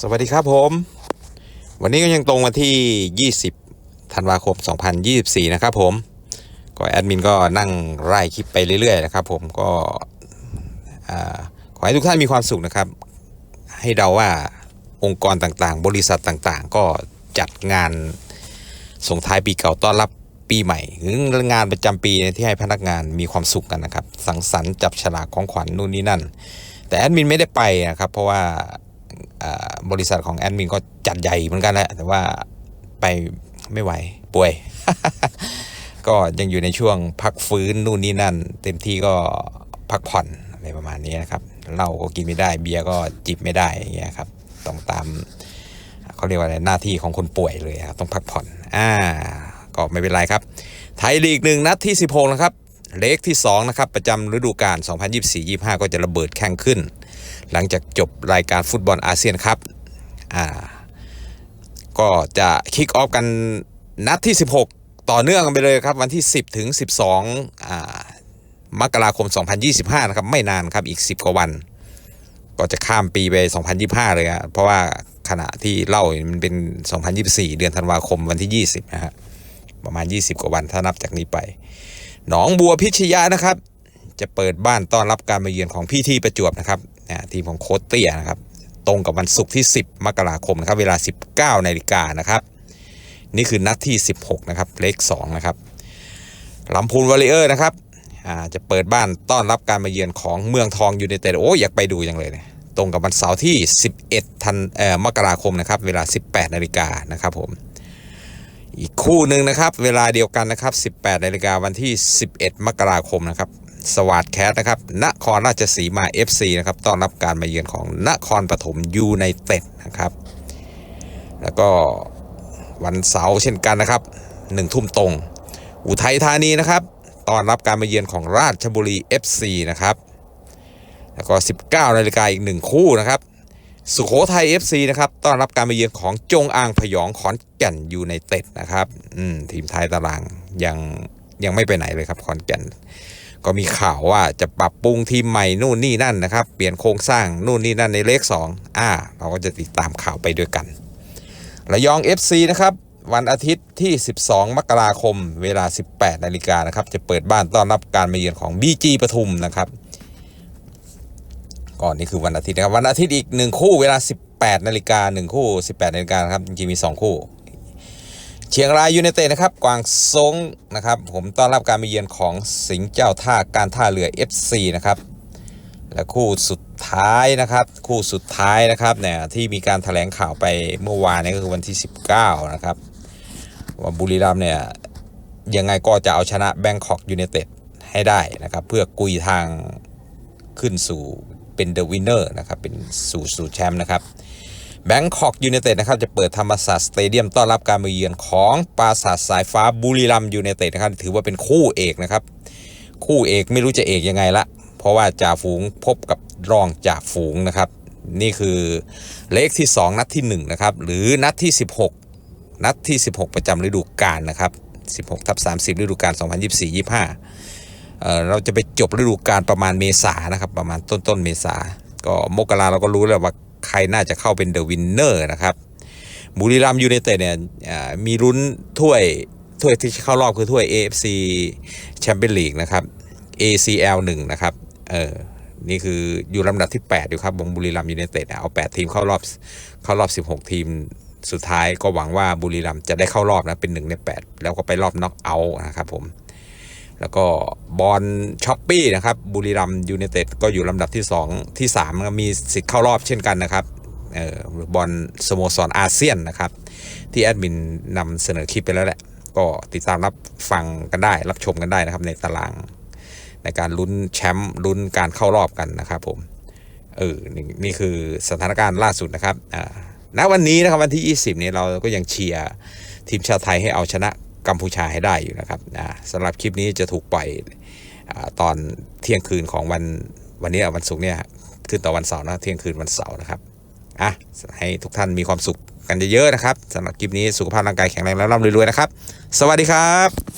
สวัสดีครับผม วันนี้ก็ยังตรงวันที่ 20 ธันวาคม 2024 นะครับผม ก็แอดมินก็นั่งไล่คลิปไปเรื่อยๆนะครับผมก็ขอให้ทุกท่านมีความสุขนะครับ ให้เดาว่าองค์กรต่างๆ บริษัทต่างๆ ก็จัดงานส่งท้ายปีเก่าต้อนรับปีใหม่หรืองานประจำปีที่ให้พนักงานมีความสุขกันนะครับ สังสรรค์จับฉลากของขวัญนู่นนี่นั่น แต่แอดมินไม่ได้ไปนะครับเพราะว่า บริษัทของแอดมินก็จัดใหญ่เหมือนกันแหละแต่ว่าไปไม่ไหวป่วย ก็ยังอยู่ในช่วงพักฟื้นนู่นนี่นั่น เต็มที่ก็พักผ่อนอะไรประมาณนี้นะครับเหล้าก็กินไม่ได้เบียร์ก็จิบไม่ได้อย่างเงี้ยครับต้องตามเขาเรียกว่าอะไรหน้าที่ของคนป่วยเลยครับต้องพักผ่อนอ่าก็ไม่เป็นไรครับ ไทยลีกหนึ่งนัดที่ 16 นะครับเลขที่ 2 นะครับ ประจำฤดูกาล2024-25 ก็จะระเบิดแข่งขึ้น หลังจากจบรายการฟุตบอลอาเซียนครับอ่าก็จะคิกออฟกันนัดที่ 16 ต่อเนื่องกันไปเลยครับ วันที่ 10 ถึง 12อ่ามกราคม 2025 นะครับ ไม่นานครับอีก 10 กว่าวัน ก็จะข้ามปีไป 2025 เลยครับเพราะว่าขณะที่เล่ามันเป็น 2024 เดือนธันวาคมวันที่ 20 นะฮะประมาณ 20 กว่าวันถ้านับจากนี้ไป หนองบัวพิชยะนะครับ จะเปิดบ้านต้อนรับการมาเยือนของพี่ที่ประจวบนะครับ ทีมของโค้ชเตี้ยนะครับ ตรงกับวันศุกร์ที่ 10 มกราคมนะครับ เวลา 19นาฬิกานะครับ นี่คือนัดที่ 16 นะครับ เลข2นะครับลำพูนวอลเลเยอร์นะครับจะเปิดบ้านต้อนรับการมาเยือนของเมืองทองยูไนเต็ดโอ้อยากไปดูจังเลยเนี่ยตรงกับวันเสาร์ที่ 11ธันเอ่อมกราคมนะครับ เวลา 18นาฬิกานะครับผมอีกคู่หนึ่งนะครับ เวลาเดียวกันนะครับ 18นาฬิกาวันที่ 11 มกราคมนะครับ สวัสดแคสนะครับ นครราชสีมา FC นะครับ ต้อนรับการมาเยือนของนครปฐมยูไนเต็ดนะครับ แล้วก็วันเสาร์เช่นกันนะครับหนึ่งทุ่มตรง อุทัยธานีนะครับต้อนรับการมาเยือนของราชบุรี FC นะครับ แล้วก็ 19นาฬิกาอีกหนึ่งคู่นะครับ สุโขทัย FC นะครับ ต้อนรับการมาเยือนของจงอางพยองขอนแก่นยูไนเต็ดนะครับ อืม ทีมไทยตารางยังยังไม่ไปไหนเลยครับขอนแก่น ก็มีข่าวว่าจะปรับปรุงทีมใหม่นู่นนี่นั่นนะครับ เปลี่ยนโครงสร้างนู่นนี่นั่นในเลข 2 อ่า เราก็จะติดตามข่าวไปด้วยกันระยอง FC นะครับวันอาทิตย์ที่ 12 มกราคม เวลา 18 นาฬิกานะครับ จะเปิดบ้านต้อนรับการมาเยือนของ BG ปทุมนะครับ ก่อนนี่คือวันอาทิตย์นะครับ วันอาทิตย์อีกหนึ่งคู่เวลา 18 นาฬิกาหนึ่งคู่ 18 นาฬิกาครับจริงๆมี 2 คู่ เชียงรายยูไนเต็ดนะครับกวางซงนะครับผมต้อนรับการมาเยือนของสิงห์เจ้าท่าการท่าเรือ FC นะครับและคู่สุดท้ายนะครับคู่สุดท้ายนะครับเนี่ยที่มีการแถลงข่าวไปเมื่อวานนี้ก็คือวันที่ 19 นะครับว่าบุรีรัมย์เนี่ยยังไงก็จะเอาชนะแบงคอกยูไนเต็ดให้ได้นะครับเพื่อกุยทางขึ้นสู่เป็นเดอะวินเนอร์นะครับเป็นสู่สู่แชมป์นะครับ แบงคอกยูไนเต็ดนะครับจะเปิดธรรมศาสตร์สเตเดียมต้อนรับการมาเยือนของปราสาทสายฟ้าบุรีรัมย์ยูไนเต็ดนะครับถือว่าเป็นคู่เอกนะครับ คู่เอกไม่รู้จะเอกยังไงละ เพราะว่าจ่าฝูงพบกับรองจ่าฝูงนะครับ นี่คือเลขที่ 2 นัดที่ 1 นะครับ หรือนัดที่ 16 นัดที่ 16 ประจำฤดูกาลนะครับ 16ทับ30ฤดูกาล2024-25เอ่อเราจะไปจบฤดูกาลประมาณเมษานะครับประมาณต้นต้นเมษาก็มกราเราก็รู้แล้วว่า ครน่าจะเข้าเป็นเดอะวินเนอร์นะครับบุรีรัมยูไนเต็ดเนี่ยมีลุ้นถ้วยถ้วยที่เข้ารอบคือถ้วย AFC แชมเปี้ยนลีกนะครับ ACL 1นะครับเออนี่คืออยู่ลำดับที่ 8 อยู่ครับของบุรีรัมยูไนเต็ดเอา 8 ทีมเข้ารอบเข้ารอบ 16 ทีมสุดท้ายก็หวังว่าบุรีรัมจะได้เข้ารอบนะเป็นหนึ่งใน 8 แล้วก็ไปรอบน็อกเอาท์นะครับผม แล้วก็บอลช้อปปี้นะครับบุรีรัมย์ยูไนเต็ดก็อยู่ลำดับที่ 2 ที่3มีสิทธิ์เข้ารอบเช่นกันนะครับเออบอลสโมสรอาเซียนนะครับ ที่แอดมินนำเสนอคลิปไปแล้วแหละ ก็ติดตามรับฟังกันได้ รับชมกันได้นะครับในตาราง ในการลุ้นแชมป์ลุ้นการเข้ารอบกันนะครับผมเออนี่นี่คือสถานการณ์ล่าสุดนะครับอ่าณวันนี้นะครับวันที่ 20 นี้เราก็ยังเชียร์ทีมชาติไทยให้เอาชนะ กัมพูชาให้ได้อยู่นะครับนะสำหรับคลิปนี้จะถูกปล่อยอตอนเที่ยงคืนของวันวันนี้วันศุกร์เนี่ยขึ้นต่อวันเสาร์นะเที่ยงคืนวันเสาร์นะครับอะให้ทุกท่านมีความสุขกันเยอะๆนะครับสำหรับคลิปนี้สุขภาพร่างกายแข็งแรงและร่ำรวยๆนะครับ สวัสดีครับ